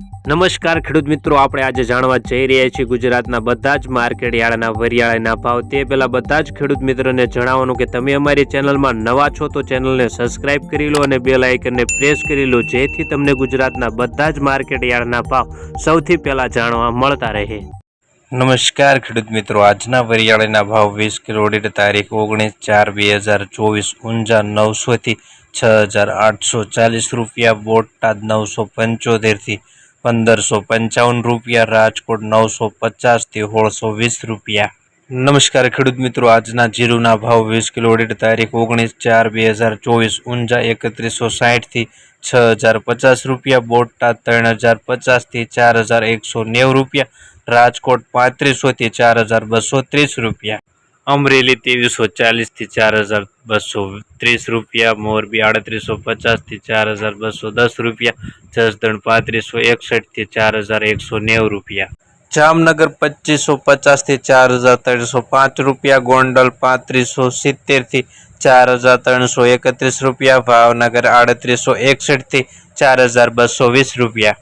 નમસ્કાર ખેડૂત મિત્રો, આપણે આજે જાણવા જઈ રહ્યા છીએ ગુજરાતના બધા જ માર્કેટ યાર્ડના વરિયાળાના ભાવ. તે પહેલાં બધા જ ખેડૂત મિત્રોને જણાવવાનું કે તમે અમારી ચેનલમાં નવા છો તો ચેનલને સબસ્ક્રાઇબ કરી લો અને બેલ આઇકનને પ્રેસ કરી લો, જેથી તમને ગુજરાતના બધા જ માર્કેટ યાર્ડના ભાવ સૌથી પહેલાં જાણવા મળતા રહે. નમસ્કાર ખેડૂત મિત્રો, આજના વરિયાળીના ભાવ વીસ કિલો દીઠ તારીખ ઓગણીસ ચાર બે હજાર ચોવીસ, ઊંઝા નવસોથી છ હજાર આઠસો ચાલીસ રૂપિયા, બોટાદ નવસો પંચોતેરથી પંદરસો પંચાવન રૂપિયા, રાજકોટ નવસો પચાસથી સોળસો વીસ રૂપિયા. નમસ્કાર ખેડૂત મિત્રો, આજના જીરુના ભાવ વીસ કિલો દીઠ તારીખ ઓગણીસ ચાર બે હજાર ચોવીસ, ઊંઝા એકત્રીસો સાઠથી છ હજાર પચાસ રૂપિયા બોટાદ ત્રણ હજાર પચાસથી ચાર હજાર એકસો નેવું રૂપિયા, રાજકોટ પાંત્રીસોથી ચાર હજાર બસો ત્રીસ રૂપિયા. અમરેલી ત્રેવીસો ચાલીસથી ચાર હજાર બસો ત્રીસ રૂપિયા મોરબી આડત્રીસો પચાસથી ચાર હજાર બસો દસ રૂપિયા જસદણ પાંત્રીસો એકસઠથી ચાર હજાર એકસો નેવું રૂપિયા જામનગર પચીસો પચાસથી ચાર હજાર ત્રણસો પાંચ રૂપિયા ગોંડલ પાંત્રીસો સિત્તેરથી ચાર હજાર ત્રણસો એકત્રીસ રૂપિયા ભાવનગર આડત્રીસો એકસઠથી ચાર હજાર બસો વીસ રૂપિયા